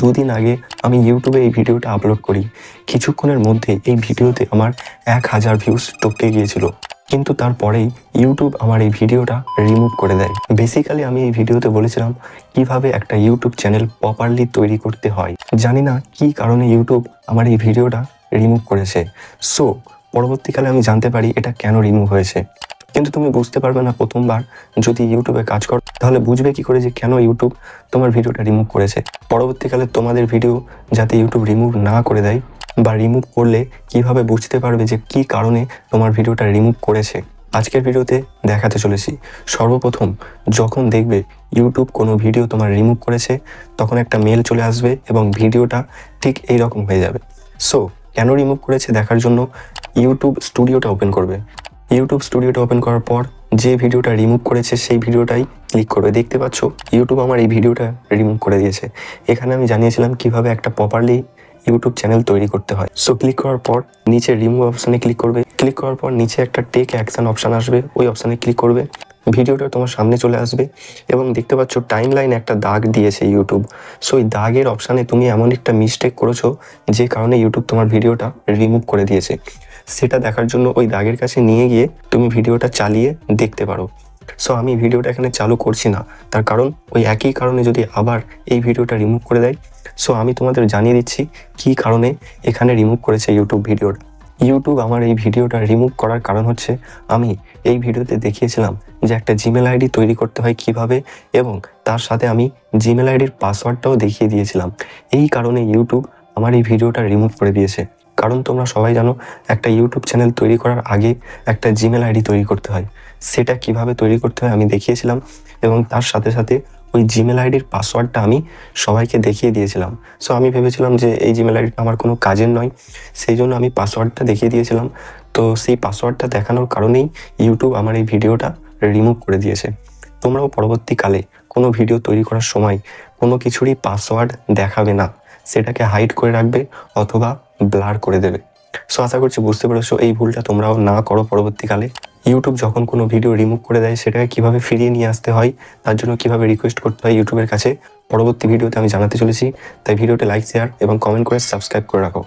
দুদিন আগে আমি ইউটিউবে এই ভিডিওটা আপলোড করি। কিছুক্ষণের মধ্যে এই ভিডিওতে আমার এক হাজার ভিউজ টপকে গিয়েছিল। কিন্তু তারপরেই ইউটিউব আমার এই ভিডিওটা রিমুভ করে দেয়। বেসিক্যালি আমি এই ভিডিওতে বলেছিলাম, কীভাবে একটা ইউটিউব চ্যানেল প্রপারলি তৈরি করতে হয়। জানি না কি কারণে ইউটিউব আমার এই ভিডিওটা রিমুভ করেছে। সো পরবর্তীকালে আমি জানতে পারি এটা কেন রিমুভ হয়েছে। কিন্তু তুমি বুঝতে পারবে না প্রথমবার যদি ইউটিউবে কাজ করো, তাহলে বুঝবে কি করে যে কেন ইউটিউব তোমার ভিডিওটা রিমুভ করেছে। পরবর্তীকালে তোমাদের ভিডিও যাতে ইউটিউব রিমুভ না করে দেয় বা রিমুভ করলে কীভাবে বুঝতে পারবে যে কি কারণে তোমার ভিডিওটা রিমুভ করেছে? আজকের ভিডিওতে দেখাতে চলেছি। সর্বপ্রথম যখন দেখবে ইউটিউব কোনো ভিডিও তোমার রিমুভ করেছে, তখন একটা মেল চলে আসবে এবং ভিডিওটা ঠিক এই রকম হয়ে যাবে। সো কেন রিমুভ করেছে দেখার জন্য ইউটিউব স্টুডিওটা ওপেন করবে? ইউটিউব স্টুডিওটা ওপেন করার পর যে ভিডিওটা রিমুভ করেছে, সেই ভিডিওটাই ক্লিক করবে। দেখতে পাচ্ছ ইউটিউব আমার এই ভিডিওটা রিমুভ করে দিয়েছে। এখানে আমি জানিয়েছিলাম কীভাবে একটা প্রপারলি ইউটিউব চ্যানেল তৈরি করতে হয়। সো ক্লিক করার পর নিচে রিমুভ অপশানে ক্লিক করবে। ক্লিক করার পর নিচে একটা টেক অ্যাকশন অপশান আসবে, ওই অপশানে ক্লিক করবে। ভিডিওটা তোমার সামনে চলে আসবে এবং দেখতে পাচ্ছ টাইম লাইন একটা দাগ দিয়েছে ইউটিউব সো ওই দাগের অপশানে তুমি এমন একটা মিস্টেক করেছ, যে কারণে ইউটিউব তোমার ভিডিওটা রিমুভ করে দিয়েছে। সেটা দেখার জন্য ওই দাগের কাছে নিয়ে গিয়ে তুমি ভিডিওটা চালিয়ে দেখতে পারো। সো আমি ভিডিওটা এখানে চালু করছি না। তার কারণ ওই একই কারণে যদি আবার এই ভিডিওটা রিমুভ করে দেয় সো আমি তোমাদের জানিয়ে দিচ্ছি কী কারণে এখানে রিমুভ করেছে ইউটিউব ভিডিওটা ইউটিউব আমার এই ভিডিওটা রিমুভ করার কারণ হচ্ছে, আমি এই ভিডিওতে দেখিয়েছিলাম যে একটা জিমেল আইডি তৈরি করতে হয় কীভাবে এবং তার সাথে আমি জিমেল আইডির পাসওয়ার্ডটাও দেখিয়ে দিয়েছিলাম। এই কারণে ইউটিউব আমার এই ভিডিওটা রিমুভ করে দিয়েছে। কারণ তোমরা সবাই জানো, একটা ইউটিউব চ্যানেল তৈরি করার আগে একটা জিমেল আইডি তৈরি করতে হয়। সেটা কীভাবে তৈরি করতে হয় আমি দেখিয়েছিলাম এবং তার সাথে সাথে ওই জিমেল আইডির পাসওয়ার্ডটা আমি সবাইকে দেখিয়ে দিয়েছিলাম। সো আমি ভেবেছিলাম যে এই জিমেল আইডিটা আমার কোনো কাজের নয়, সেই জন্য আমি পাসওয়ার্ডটা দেখিয়ে দিয়েছিলাম। তো সেই পাসওয়ার্ডটা দেখানোর কারণেই ইউটিউব আমার এই ভিডিওটা রিমুভ করে দিয়েছে। তোমরাও পরবর্তীকালে কোনো ভিডিও তৈরি করার সময় কোনো কিছুরই পাসওয়ার্ড দেখাবে না। সেটাকে হাইড করে রাখবে অথবা ব্লার করে দেবে। সো আশা করছি বুঝতে পেরেছ, এই ভুলটা তোমরাও না করো পরবর্তীকালে। ইউটিউব যখন কোনো ভিডিও রিমুভ করে দেয়, সেটাকে কীভাবে ফিরিয়ে নিয়ে আসতে হয়, তার জন্য কীভাবে রিকোয়েস্ট করতে হয় ইউটিউবের কাছে, পরবর্তী ভিডিওতে আমি জানাতে চলেছি। তাই ভিডিওতে লাইক শেয়ার এবং কমেন্ট করে সাবস্ক্রাইব করে রাখো।